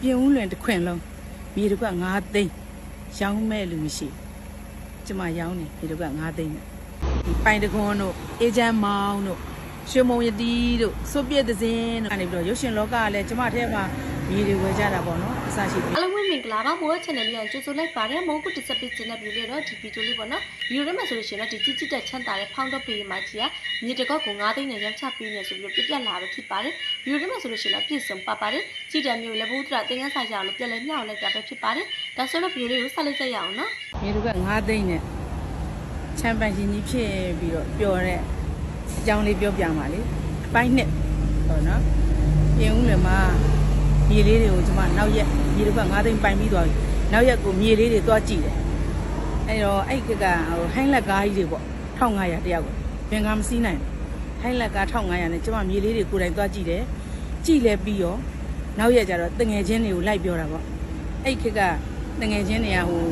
ပြင်ဦးလွင်တစ်ခွင်လုံးမြေတစ်ခွက်9သိန်းရောင်းမဲ့လူမရှိကျမရောင်းနေမြေတစ်ခွက်9သိန်းနဲ့ဒီပိုင်တကွန်းတို့အေဂျင့်မောင်တို့ရွှေမုံယတီတို့စွပ်ပြည့်သစင်းတို့ကနေပြီးတော့ရုပ်ရှင်လောကကလည်းကျမထဲမှာ မြေတွေဝယ်ကြတာပေါ့နော်အစရှိပြီအားလုံးပဲမင်္ဂလာပါမိုး channel လေးကိုကြိုဆိုလိုက်ပါတယ်မုန်းကုတစ်စပစ်ကျင်းတဲ့ဗီဒီယိုလေးတော့ဒီဗီဒီယိုလေးပေါ့နော်ဗီဒီယိုထဲမှာဆိုလို့ရှိရင်တော့ဒီကြည့်ကြည့်တဲ့ချမ်းသာတဲ့ဖောင်းတော့ပေးမှာကြီးကမြေတကောက်ကို9သိန်းနဲ့ရောင်းချပေးနေဆိုပြီးတော့ပြပြလာပဲဖြစ်ပါတယ်ဗီဒီယိုထဲမှာဆိုလို့ရှိရင်တော့ပြည့်စုံပါပါတယ်ကြည့်တယ်မျိုးလည်းဘုဒ္ဓသင်္ကန်းစာရအောင်လို့ပြလဲမြောက်လိုက်တာပဲဖြစ်ပါတယ်ဒါဆိုတော့ဗီဒီယိုလေးကိုဆက်လိုက်ကြရအောင်နော်မြေတစ်ခွက်9သိန်းနဲ့ချမ်းပန်ရှင်ကြီးဖြစ်ပြီးတော့ပျော်တဲ့အကြောင်းလေးပြောပြပါလေအပိုင်းနှစ်ဟုတ်နော်ပြင်ဦးလွင်မှာ မြေလေးတွေကိုကျမနောက်ရက်မြေတစ်ခွက်9သိန်းပိုင်ပြီးသွားပြီနောက်ရက်ကိုမြေလေးတွေသွားကြည့်တယ်အဲ့တော့အဲ့ကကဟိုဟိုင်းလက်ကားကြီးတွေပေါ့1500တယောက်ကိုဘင်္ဂါမစည်းနိုင်ဘူးဟိုင်းလက်ကား1500နဲ့ကျမမြေလေးတွေကိုယ်တိုင်သွားကြည့်တယ်ကြည့်လဲပြီးရောနောက်ရက်ကျတော့တငယ်ချင်းတွေကိုလိုက်ပြောတာပေါ့အဲ့ခက်ကတငယ်ချင်းတွေကဟို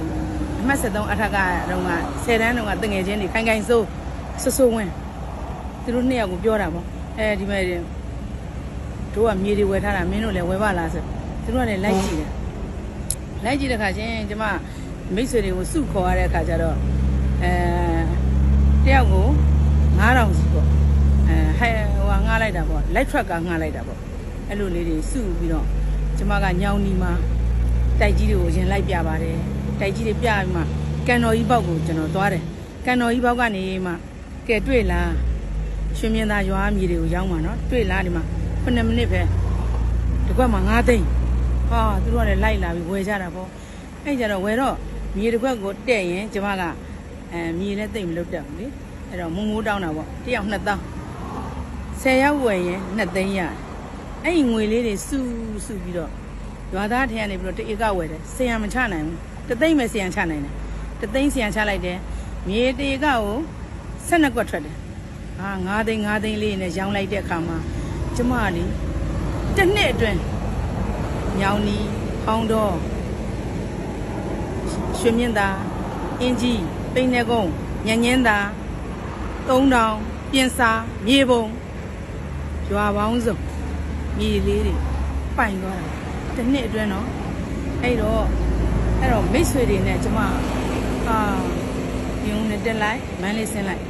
အမှတ်73အထက်ကတော့က10တန်းတော့ကတငယ်ချင်းတွေခိုင်ခိုင်စိုးဆွဆွဝင်းသူတို့နှစ်ယောက်ကိုပြောတာပေါ့အဲဒီမဲ့ တို့ကမြေတွေဝယ်ထားတာမင်းတို့လည်းဝယ်ပါလားဆိုသူတို့ကလည်းလိုက်ကြည့်တယ်လိုက်ကြည့်တဲ့ခါချင်းကျမမိတ်ဆွေတွေကိုစုခေါ်ရတဲ့ခါကျတော့အဲတယောက်ကို9000စီပေါ့အဲဟဲဟိုကငှားလိုက်တာပေါ့လိုက်ထရက်ကငှားလိုက်တာပေါ့အဲ့လိုလေးတွေစုပြီးတော့ကျမကညောင်နီမှာတိုက်ကြီးတွေကိုရင်လိုက်ပြပါတယ်တိုက်ကြီးတွေပြပြီးမှကန်တော်ကြီးဘောက်ကိုကျွန်တော်သွားတယ်ကန်တော်ကြီးဘောက်ကနေမှကဲတွေ့လားရွှေမြင်သာရွာမြေတွေကိုရောက်မှာနော်တွေ့လားဒီမှာ 9မိနစ်ပဲဒီကွက်မှာ9သိန်းဟာသူတို့ကလည်းလိုက်လာပြီးဝယ်ကြတာပေါ့အဲ့ကြတော့ဝယ်တော့မြေတစ်ခွက်ကိုတဲ့ရင်ကျမကအဲမြေလည်းသိမ့်မလုပ်တတ်ဘူးလေအဲ့တော့မုံမိုးတောင်းတာပေါ့တစ်ယောက်2000 10ရောက်ဝယ်ရင်2သိန်းရတယ်အဲ့ဒီငွေလေးတွေစုစုပြီးတော့ရွာသားထဲကနေပြီးတော့တဧကဝယ်တယ်ဆရာမချနိုင်ဘူးတသိမ့်ပဲဆရာချနိုင်တယ်တသိမ့်ဆရာချလိုက်တယ်မြေတဧကကို12ကွက်ထွက်တယ်ဟာ9သိန်း9သိန်းလေးနဲ့ရောင်းလိုက်တဲ့အခါမှာ ကျမကလေတစ်နှစ်အတွင်းညောင်နီဟောင်းတော့ရွှေမြင့်သာအင်းကြီးပိန်းနေကုန်းညညင်းသာ3000ပြင်စာမြေပုံရွာပေါင်းစုံမြေလေးတွေပိုင်သွားတာတစ်နှစ်အတွင်းတော့အဲ့တော့အဲ့တော့မိတ်ဆွေတွေနဲ့ကျမအာညုံနဲ့တက်လိုက်မန်းလေးဆင်းလိုက်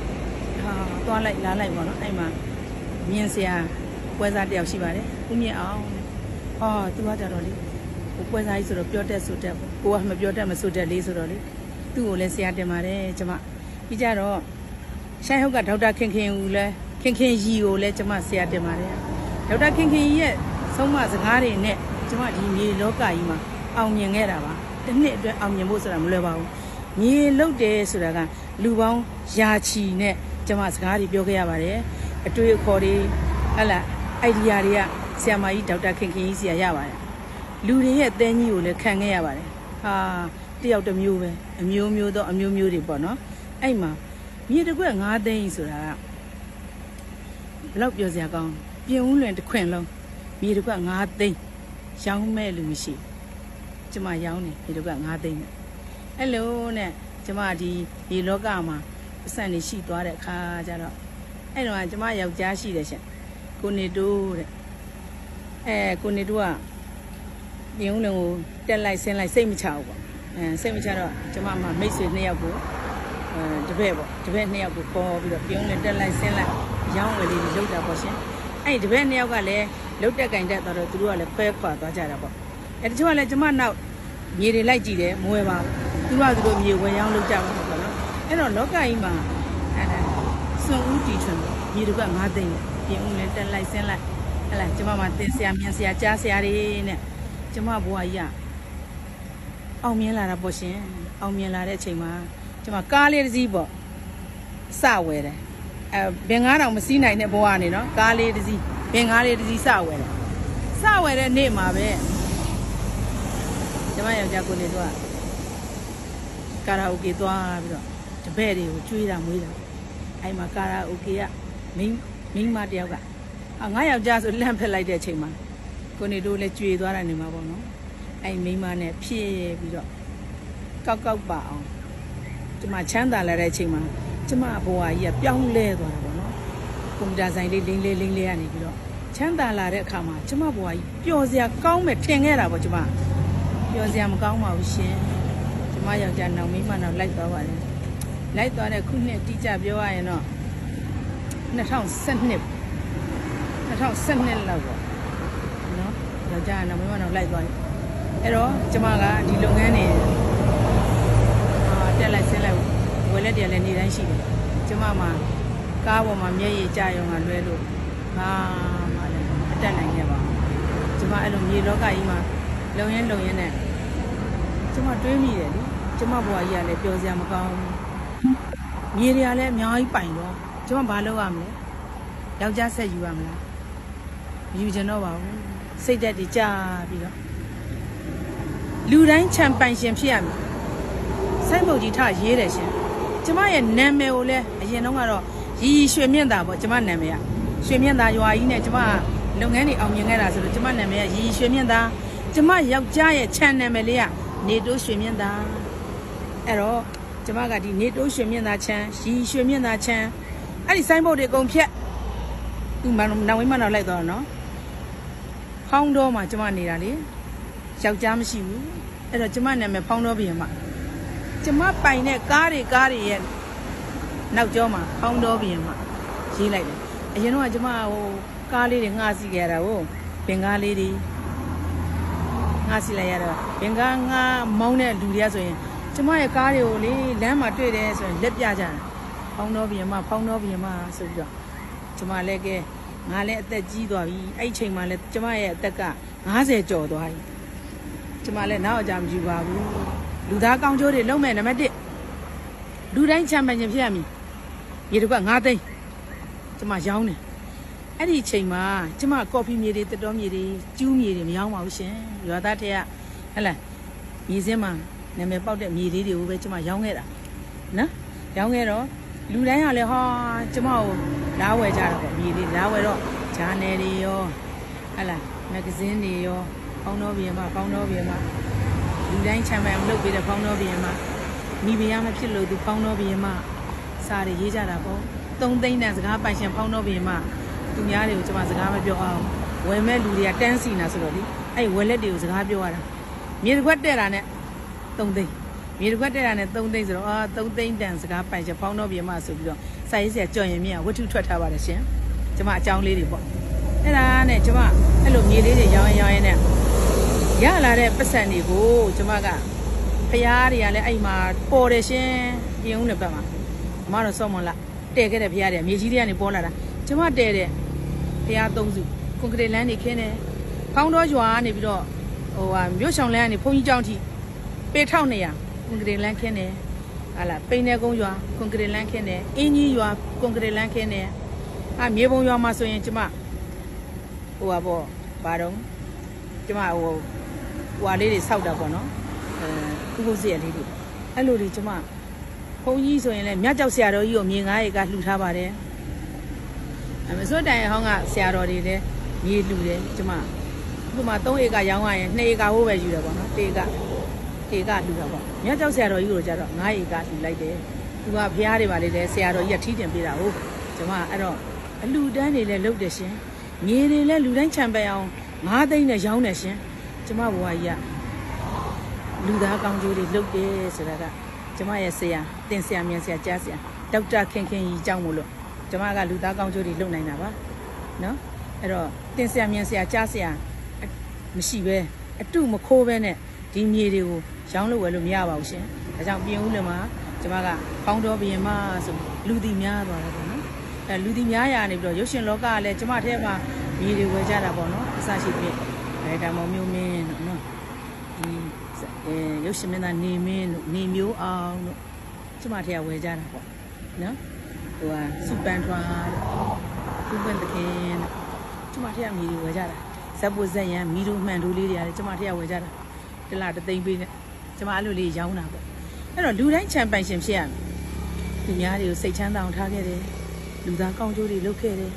ဟာသွားလိုက်လာလိုက်ပေါ့နော်အဲ့မှာမြင်စရာ ပွဲစားတယောက်ရှိပါတယ်ဦးမြင့်အောင်အော်သူကကြတော့လေဟိုပွဲစားကြီးဆိုတော့ပြောတတ်ဆိုတတ်ပေါ့ကိုကမပြောတတ်မဆိုတတ်လေးဆိုတော့လေသူ့ကိုလည်းဆရာတင်ပါတယ်ကျမပြီးကြတော့ရှိုင်းဟုတ်ကဒေါက်တာခင်ခင်ဦးလည်းခင်ခင်ရီကိုလည်းကျမဆရာတင်ပါတယ်ဒေါက်တာခင်ခင်ကြီးရဲ့ဆုံးမစကားတွေနဲ့ကျမဒီမြေလောကကြီးမှာအောင်မြင်ခဲ့တာပါတစ်နှစ်အတွက်အောင်မြင်ဖို့ဆိုတာမလွယ်ပါဘူးမြေလုတ်တယ်ဆိုတာကလူပေါင်းယာချီနဲ့ကျမစကားတွေပြောခဲ့ရပါတယ်အတွေ့အခေါ်တွေဟဲ့လား အိုင်ဒီယာတွေကဆရာမကြီးဒေါက်တာခင်ခင်ကြီးဆရာရပါတယ်လူတွေရဲ့အသေးကြီးကိုလည်းခံခဲ့ရပါတယ်ဟာတယောက်တစ်မျိုးပဲအမျိုးမျိုးတော့အမျိုးမျိုးတွေပေါ့နော်အဲ့မှာမြေတစ်ခွက်9သိန်းဆိုတာကဘယ်လောက်ပြောစရာကောင်းလဲပြင်ဦးလွင်တစ်ခွင်လုံးမြေတစ်ခွက်9သိန်းရောင်းမဲ့လူမရှိဘူးကျမရောင်းနေမြေတစ်ခွက်9သိန်းနဲ့အဲ့လိုနဲ့ကျမဒီဒီလောကမှာအဆန်နေရှိသွားတဲ့အခါကျတော့အဲ့တော့ကျမယောက်ျားရှိတယ်ရှင် ကိုနေတိုးတဲ့အဲကိုနေတိုးကပြင်ဦးလွင်ကိုတက်လိုက်ဆင်းလိုက်စိတ်မချဘူးပေါ့အဲစိတ်မချတော့ကျမမှမိတ်ဆွေနှစ်ယောက်ကိုအဲတပည့်ပေါ့တပည့်နှစ်ယောက်ကိုခေါ်ပြီးတော့ပြုံးနဲ့တက်လိုက်ဆင်းလိုက်ရောင်းဝယ်လေးတွေလုပ်တာပေါ့ရှင်အဲ့ဒီတပည့်နှစ်ယောက်ကလည်းလုတ်တက်ကင်တက်သွားတော့သူတို့ကလည်းခွဲခွာသွားကြတာပေါ့အဲတချို့ကလည်းကျမနောက်မြေတွေလိုက်ကြည့်တယ်မဝယ်ပါဘူးသူတို့ကသူတို့မြေဝယ်ရောင်းလုပ်ကြမှာပေါ့နော်အဲ့တော့လောကကြီးမှာအဲစွန်ဦးတီထွန်းမြေတွေက9သိန်း ပြင်ဦးလဲတက်လိုက်ဆင်းလိုက်ဟဲ့လားကျမမှာတင်ဆရာမြင်ဆရာကြားဆရာတွေနဲ့ကျမဘွားကြီးကအောင်မြင်လာတာပေါ့ရှင်အောင်မြင်လာတဲ့အချိန်မှာကျမကားလေးတစ်စီးပေါ့စဝယ်တယ်အဲဘင်္ဂါတောင်မစီးနိုင်တဲ့ဘဝကနေနော်ကားလေးတစ်စီးဘင်္ဂါလေးတစ်စီးစဝယ်တယ်စဝယ်တဲ့နေ့မှာပဲကျမယောက်ျားကိုနေတော့ကာရာအိုကေသွားပြီးတော့တပည့်တွေကိုကျွေးတာမွေးတာအဲ့မှာကာရာအိုကေကမင်း မိန်းမတယောက်ကအာငါယောက်ျားဆိုလန့်ဖက်လိုက်တဲ့အချိန်မှာကိုနေတို့လည်းကျွေသွားတာနေမှာပေါ့နော်အဲ့မိန်းမနဲ့ဖြည့်ပြီးတော့ကောက်ကောက်ပါအောင်ဒီမှာချမ်းသာလာတဲ့အချိန်မှာကျမဘဝကြီးကပြောင်းလဲသွားတာပေါ့နော်ကွန်ပျူတာဆိုင်လေးလင်းလေးလင်းလေးကနေပြီးတော့ချမ်းသာလာတဲ့အခါမှာကျမဘဝကြီးပျော်စရာကောင်းမယ်ထင်ခဲ့တာပေါ့ကျမပျော်စရာမကောင်းပါဘူးရှင်ကျမယောက်ျားနောင်မိန်းမနောက်လိုက်သွားပါတယ်လိုက်သွားတဲ့ခုနှစ်တိကျပြောရရင်တော့ 2012 2012လောက်ပေါ့နော်ယောက်ျားနောင်မိန်းမနောက်လိုက်သွားတယ်အဲ့တော့ကျမကဒီလုပ်ငန်းတွေအာတက်လိုက်ဆင်းလိုက်ဝယ်လက်တယ်လည်းနေတိုင်းရှိတယ်ကျမမှာကားပေါ်မှာမျက်ရည်ကျရုံကလွဲလို့ဘာမှလည်းမတက်နိုင်ခဲ့ပါဘူးကျွန်မအဲ့လိုမြေလောကကြီးမှာလုံရင်လုံရင်နဲ့ကျွန်မတွေးမိတယ်လေကျွန်မဘဝကြီးကလည်းပျော်စရာမကောင်းဘူးမြေတွေကလည်းအများကြီးပိုင်တော့ ကျွန်မဘာလုပ်ရမလဲယောက်ျားဆက်ယူရမလားမယူချင်တော့ပါဘူးစိတ်သက်တွေကြာပြီးတော့လူတိုင်းချန်ပိုင်ရှင်ဖြစ်ရမယ်စိုက်မုတ်ကြီးထရေးတယ်ရှင်ကျမရဲ့နာမည်ကိုလည်းအရင်တော့ကတော့ရီရီရွှေမြင့်တာပေါ့ကျမနာမည်ကရွှေမြင့်သားရွာကြီးနဲ့ကျမလုပ်ငန်းတွေအောင်မြင်ခဲ့တာဆိုတော့ကျမနာမည်ကရီရွှေမြင့်သားကျမယောက်ျားရဲ့ channel နာမည်လေးကနေတိုးရွှေမြင့်သားအဲ့တော့ကျမကဒီနေတိုးရွှေမြင့်သားချမ်းရီရွှေမြင့်သားချမ်း အဲ့ဒီစိုင်းဘုတ်တွေအကုန်ဖြတ်သူမနောင်ဝင်းမနောက်လိုက်တော့နော်ဖောင်းတော့မှကျမနေတာလေယောက်ျားမရှိဘူးအဲ့တော့ကျမနာမည်ဖောင်းတော့ပြင်မှာကျမပိုင်တဲ့ကားတွေကားတွေရဲ့နောက်ကျောမှာဖောင်းတော့ပြင်မှာရေးလိုက်တယ်အရင်တော့ကကျမဟိုကားလေးတွေငှားစီခဲ့ရတာဟိုဘင်ကားလေးတွေငှားစီလိုက်ရတော့ဘင်ကားငှားမောင်းတဲ့လူတွေကဆိုရင်ကျမရဲ့ကားတွေကိုလေလမ်းမှာတွေ့တယ်ဆိုရင်လက်ပြကြတယ် ဖောင်းတော့ပြင်မဖောင်းတော့ပြင်မဆိုပြီးတော့ကျမလည်းကဲငါလည်းအသက်ကြီးသွားပြီအဲ့ဒီချိန်မှာလည်းကျမရဲ့အသက်က90ကျော်သွားပြီကျမလည်းနောက်အကြမယူပါဘူးလူသားကောင်းကျိုးတွေလုံးမဲ့နံပါတ်1လူတိုင်းချမ်းပန်ခြင်းဖြစ်ရမည်ရေတကွ9သိန်းကျမရောင်းတယ်အဲ့ဒီအချိန်မှာကျမကော်ဖီမြေတွေတတော်မြေတွေကျူးမြေတွေမရောင်းပါဘူးရှင်ရွာသားတွေကဟဲ့လားမြေစင်းမှာနာမည်ပေါက်တဲ့မြေလေးတွေကိုပဲကျမရောင်းခဲ့တာနော်ရောင်းခဲ့တော့ လူတိုင်းကလည်းဟာကျမကိုလားဝယ်ကြတာပေါ့မြေလေးလားဝယ်တော့ဂျာနယ်တွေရောဟဲ့လားမဂ္ဂဇင်းတွေရောဖောင်းတော်ပြင်မှာဖောင်းတော်ပြင်မှာလူတိုင်းချမ်းပန်အောင်လုပ်ပေးတဲ့ဖောင်းတော်ပြင်မှာမိဖုရားမဖြစ်လို့သူဖောင်းတော်ပြင်မှာစာတွေရေးကြတာပေါ့သုံးသိန်းတန်စကားပိုင်ရှင်ဖောင်းတော့ပြင်မှာသူများတွေကိုကျွန်မစကားမပြောအောင်ဝယ်မဲ့လူတွေကတန်းစီနာဆိုတော့လေအဲ့ဝယ်လက်တွေကိုစကားပြောရတာမြေတစ်ခွက်တက်တာနဲ့သုံးသိန်း မြေတစ်ခွက်တက်တာနဲ့သုံးသိန်းဆိုတော့အာသုံးသိန်းတန်စကားပိုင်ရှင်ဖောင်းတော့ပြင်မှာဆိုပြီးတော့စာရေးဆရာကြော်ရင်မြင့်ဝတ္ထုထွက်ထားပါတယ်ရှင်ကျွန်မအကြောင်းလေးတွေပေါ့အဲ့ဒါနဲ့ကျွန်မအဲ့လိုမြေလေးတွေရောင်းရင်ရောင်းရင်နဲ့ရလာတဲ့ပတ်စံတွေကိုကျွန်မကဖျားတွေကလည်းအဲ့မှာပေါ်တယ်ရှင်ပြင်ဦးနယ်ဘက်မှာအမတော့စောမွန်လားတဲခဲ့တဲ့ဖရားတွေမြေကြီးတွေကနေပေါ်လာတာကျမတဲတဲ့ဖရားသုံးစုကွန်ကရစ်လမ်းနေခင်းတယ်ဖောင်းတော်ရွာကနေပြီးတော့ဟိုဟာမြို့ဆောင်လမ်းကနေဘုန်းကြီးကျောင်းထိပေ1200 ကွန်ကရစ်လမ်းခင်းတယ်ဟာလာပိန်းနေကုန်းရွာကွန်ကရစ်လမ်းခင်းတယ်အင်းကြီးရွာကွန်ကရစ်လမ်းခင်းတယ်အာမြေပုံရွာမှာဆိုရင်ကျမဟိုဟာပေါ့ဘာတော့ကျမဟိုဟွာလေးတွေစောက်တာပေါ့နော်အဲခုခုစီရလေးတွေအဲ့လိုတွေကျမဘုန်းကြီးဆိုရင်လည်းမြတ်ကြောက်ဆရာတော်ကြီးကိုမြေ9ရေကလှူထားပါတယ်အမစွတ်တိုင်ဟောင်းကဆရာတော်တွေလည်းမြေလှူတယ်ကျမဥပမာ3ဧကရောင်းရရင်2ဧကဟိုးပဲယူတယ်ပေါ့နော်1ဧက1 ဧကလှူတာပေါ့မြတ်ကြောက်ဆရာတော်ကြီးကိုကျတော့9ဧကလှူလိုက်တယ်သူကဘုရားတွေပါလေတယ်ဆရာတော်ကြီးကထီးတင်ပေးတာဟုတ်ကျမအဲ့တော့အလှူဒန်းတွေလည်းလုပ်တယ်ရှင်မြေတွေလည်းလူတိုင်းခြံပယ်အောင်9သိန်းနဲ့ရောင်းတယ်ရှင်ကျမဘဝကြီးကလူသားကောင်းကျိုးတွေလုပ်တယ်ဆိုတာကကျမရဲ့ဆရာတင်ဆရာမြန်ဆရာကြားဆရာဒေါက်တာခင်ခင်ကြီးကြောင်းမို့လို့ကျမကလူသားကောင်းကျိုးတွေလုပ်နိုင်တာပါနော်အဲ့တော့တင်ဆရာမြန်ဆရာကြားဆရာအမရှိပဲအတုမခိုးပဲနဲ့ ဒီမြေတွေကိုရောင်းလို့ဝယ်လို့မရပါဘူးရှင်ဒါကြောင့်ပြင်ဦးလွင်မှာကျမကပေါင်းတော်ဘရင်မဆိုလူတီများသွားတယ်ပေါ့နော်အဲလူတီများရာနေပြီးတော့ရုပ်ရှင်လောကကလည်းကျမထဲမှာမြေတွေဝယ်ကြတာပေါ့နော်အစရှိဖြင့်အဲဒါမောင်မျိုးမင်းတို့နော်ဒီအဲရုပ်ရှင်မင်းသားနေမင်းတို့နေမျိုးအောင်တို့ကျမထရဝယ်ကြတာပေါ့နော်ဟိုဟာစုပန်းထွားတို့ခုပွင့်တခင်တို့ကျမထရမြေတွေဝယ်ကြတာဇက်ပုဇက်ရန်မီတို့မှန်တို့လေးတွေရတယ်ကျမထရဝယ်ကြတာ တလားတသိန်းပေးနဲ့ကျမအဲ့လိုလေးရောင်းတာပေါ့အဲ့တော့လူတိုင်းချန်ပိုင်ရှင်ဖြစ်ရမယ်သူများတွေကိုစိတ်ချမ်းသာအောင်ထားခဲ့တယ်လူသားကောင်းကျိုးတွေလုပ်ခဲ့တယ်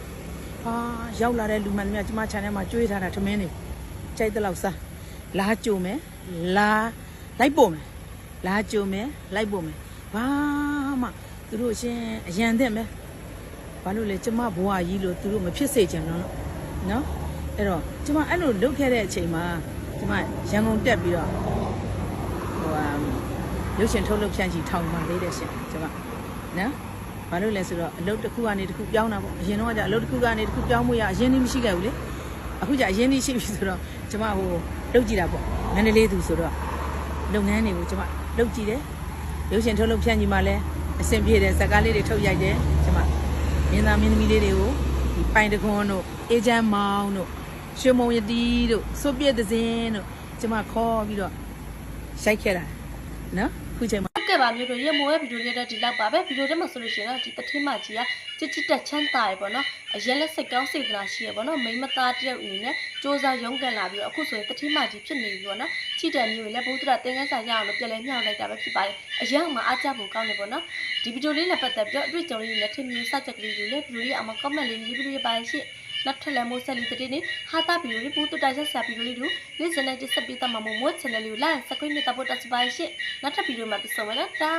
ဟာရောက်လာတဲ့လူမှန်များကျမ channel မှာကြွေးထားတာထမင်းတွေကြိုက်တဲ့လောက်စားလာကြုံမယ်လာလိုက်ပို့မယ်လာကြုံမယ်လိုက်ပို့မယ်ဘာမှသူတို့အရှင်အရန်တဲ့မယ်ဘာလို့လဲကျမဘဝကြီးလို့သူတို့မဖြစ်စေချင်တော့နော်နော်အဲ့တော့ကျမအဲ့လိုလုပ်ခဲ့တဲ့အချိန်မှာ ကျမရန်ကုန်တက်ပြီးတော့ဟိုဟာရုပ်ရှင်ထုတ်လုပ်ဖြန့်ချီထောင်ပါလေးတဲ့ရှင်ကျမနော်ဘာလို့လဲဆိုတော့အလုပ်တစ်ခုကနေတစ်ခုပြောင်းတာပေါ့အရင်တော့ကအလုပ်တစ်ခုကနေတစ်ခုပြောင်းမှုရအရင်ကြီးမရှိခဲ့ဘူးလေအခုကျအရင်ကြီးရှိပြီဆိုတော့ကျမဟိုလုပ်ကြည့်တာပေါ့ငန်းလေးသူဆိုတော့လုပ်ငန်းတွေကိုကျမလုပ်ကြည့်တယ်ရုပ်ရှင်ထုတ်လုပ်ဖြန့်ချီမှလည်းအဆင်ပြေတယ်ဇာတ်ကားလေးတွေထုတ်ရိုက်တယ်ကျမမင်းသားမင်းသမီးလေးတွေကိုဒီပိုင်တခွန်းတို့အေဂျင့်မောင်တို့ ရွှေမုံရတီတို့စွပ်ပြည့်သစင်းတို့ကျမခေါ်ပြီးတော့ရိုက်ခဲ့တာနော်ခုချိန်မှာဟုတ်ကဲ့ပါမျိုးတို့ရေမိုးရဲ့ဗီဒီယိုလေးတော့ဒီလောက်ပါပဲဗီဒီယိုထဲမှာဆိုလို့ရှိရင်တော့ဒီတထင်းမကြီးကချစ်ချစ်တက်ချမ်းသာရပေါ့နော်အရင်လက်စိတ်ကောင်းစိတ်ကလာရှိရပေါ့နော်မိန်းမသားတယောက်အနေနဲ့စ조사ရုံးကန်လာပြီးတော့အခုဆိုရင်တထင်းမကြီးဖြစ်နေပြီပေါ့နော်ချစ်တယ်မျိုးလည်းဘုဒ္ဓရာသင်္ကန်းစာရအောင်လို့ပြန်လဲမြောက်လိုက်တာပဲဖြစ်ပါတယ်အရင်ကမှအားကြဖို့ကောင်းတယ်ပေါ့နော်ဒီဗီဒီယိုလေးနဲ့ပတ်သက်ပြီးတော့အတွေ့အကြုံလေးတွေနဲ့ထင်မြင်စချက်ကလေးတွေလည်းဗီဒီယိုလေးအမ comment လေးရေးပြီးရပါရှင့် နောက်ထပ်လည်းမိုးဆက်လီတတိနေဟာတာဗီဒီယိုလေးပို့တူတာချက်ဆာဗီဒီယိုလေးတို့လေးစနေတစ်ဆက်ပြီးတမမို့မို့ channel လေးကို like subscribe နဲ့တပ်ဖို့တက်စပါရှင့်နောက်ထပ်ဗီဒီယိုမှာပြန်ဆုံမယ်နော်တာ